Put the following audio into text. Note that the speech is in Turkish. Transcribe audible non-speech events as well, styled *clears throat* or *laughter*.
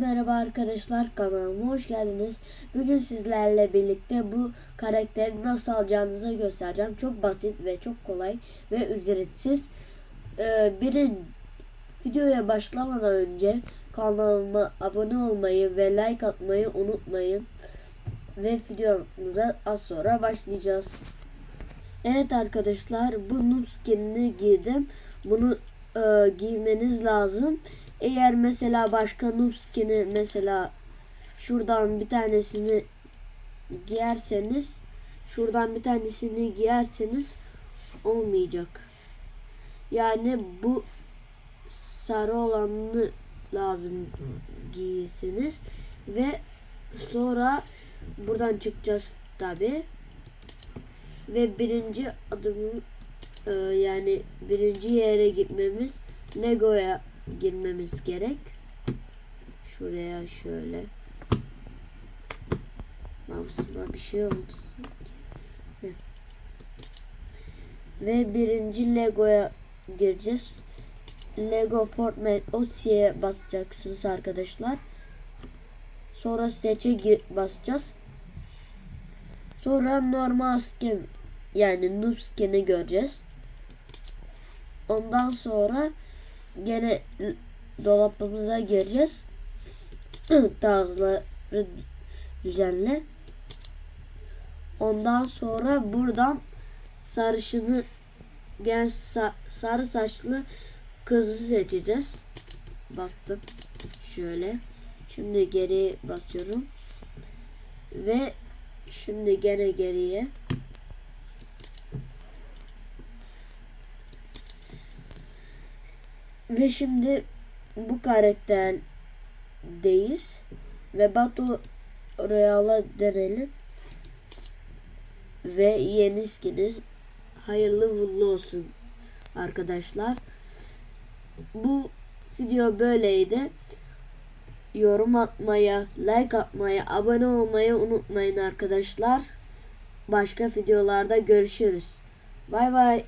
Merhaba arkadaşlar kanalıma hoş geldiniz. Bugün sizlerle birlikte bu karakteri nasıl alacağınızı göstereceğim. Çok basit ve çok kolay ve ücretsiz. Ee, birin videoya başlamadan önce kanalıma abone olmayı ve like atmayı unutmayın. Ve videomuza az sonra başlayacağız. Evet arkadaşlar bu noob skinini giydim. Bunu e, giymeniz lazım. Eğer mesela başka noob skin'i mesela şuradan bir tanesini giyerseniz şuradan bir tanesini giyerseniz olmayacak. Yani bu sarı olanını lazım giyseniz ve sonra buradan çıkacağız tabi ve birinci adımın e, yani birinci yere gitmemiz Lego'ya girmemiz gerek. Şuraya şöyle. Mouse'uma bir şey oldu. Ve birinci Lego'ya gireceğiz. Lego Fortnite OT'ye basacaksınız arkadaşlar. Sonra seçe basacağız. Sonra normal skin yani noob skin'i göreceğiz. Ondan sonra gene dolabımıza gireceğiz. *clears throat* Tarzları düzenle. Ondan sonra buradan sarışını gen sa- sarı saçlı kızı seçeceğiz. Bastım. Şöyle. Şimdi geri basıyorum. Ve şimdi gene geriye. Ve şimdi bu karakterdeyiz. Ve Battle Royale'a dönelim. Ve yeni skiniz hayırlı uğurlu olsun arkadaşlar. Bu video böyleydi. Yorum atmayı, like atmayı, abone olmayı unutmayın arkadaşlar. Başka videolarda görüşürüz. Bay bay.